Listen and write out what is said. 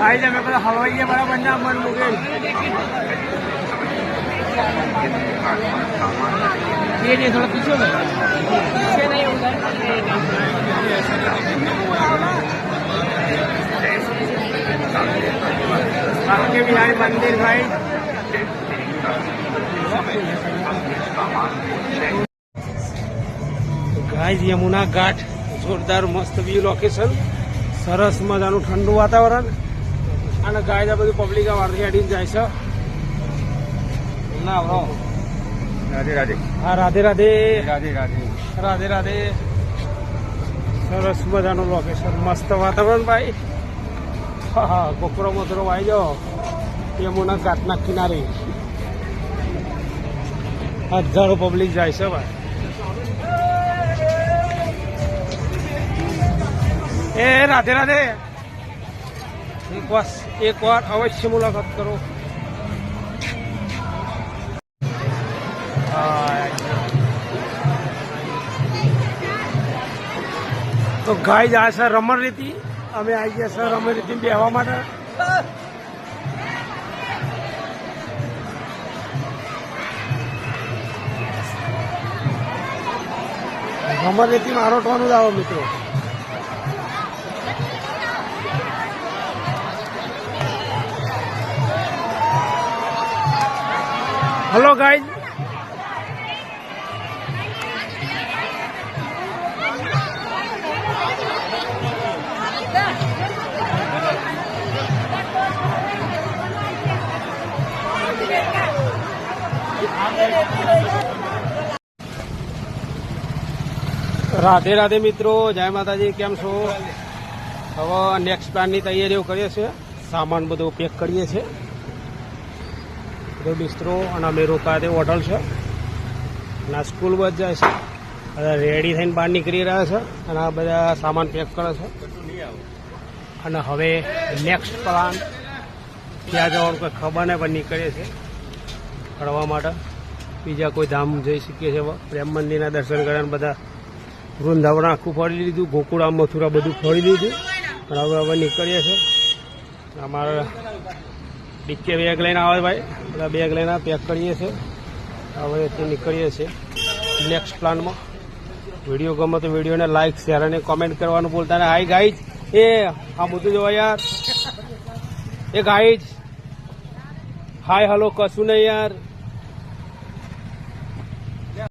भाई जब मेरे को हवाई है बड़ा बंदा मन मुझे ये नहीं थोड़ा पीछे होगा पीछे नहीं होगा आपके भी आए मंदिर भाई गाइस यमुना घाट જોરદાર મસ્ત વ્યૂ લોકેશન સરસ મજાનું ઠંડુ વાતાવરણ. અને ગાયદા બધું પબ્લિક આ વારથી અડીને જાય છે. ના ભાવ રાધે રાધે. હા રાધે રાધે. રાધે રાધે. રાધે રાધે. સરસ મજાનું લોકેશન મસ્ત વાતાવરણ ભાઈ. હા હા ગોપરો મોતરો વાઈ જાઓ યમુના ઘાટના કિનારે. હજારો પબ્લિક જાય છે ભાઈ. એ, રાધે રાધે. એક વાર એક વાર અવશ્ય મુલાકાત કરો. તો ગાય જાય છે રમણ રીતિ અમે આવી ગયા સર રમણ રીતિ બેહવા માટે. રમણ રીતિ મારો જ આવો મિત્રો. હલો ગાઈઝ રાધે રાધે મિત્રો, જય માતાજી, કેમ છો? હવે નેક્સ્ટ પ્લાનની તૈયારીઓ કરીએ છીએ. સામાન બધું પેક કરીએ છીએ. બધો બિસ્તરો અને અમે રોકાતે હોટલ છે. અને આ સ્કૂલ બસ જાય છે. બધા રેડી થઈને બહાર નીકળી રહ્યા છે અને આ બધા સામાન પેક કરે છે. અને હવે નેક્સ્ટ પ્લાન ક્યાં જવાનું કોઈ ખબર નહીં, પણ નીકળીએ છીએ ફરવા માટે. બીજા કોઈ ધામ જઈ શકીએ છીએ. પ્રેમ મંદિરના દર્શન કર્યા બધા વૃંદાવન આખું ફરી લીધું, ગોકુળા મથુરા બધું ફરી લીધું. પણ હવે હવે નીકળીએ છીએ. અમારા ડીકે બેગ લઈને આવે ભાઈ. બધા બેગ લઈને પેક કરીએ છીએ. હવે તે નીકળીએ છીએ નેક્સ્ટ પ્લાનમાં વીડિયો ગમે તો વિડીયોને લાઇક શેર અને કોમેન્ટ કરવાનું બોલતા ને. હાય ગાઈજ એ, આ બધું જોવા યાર. એ ગાઈજ હાય હલો કશું નહીં યાર.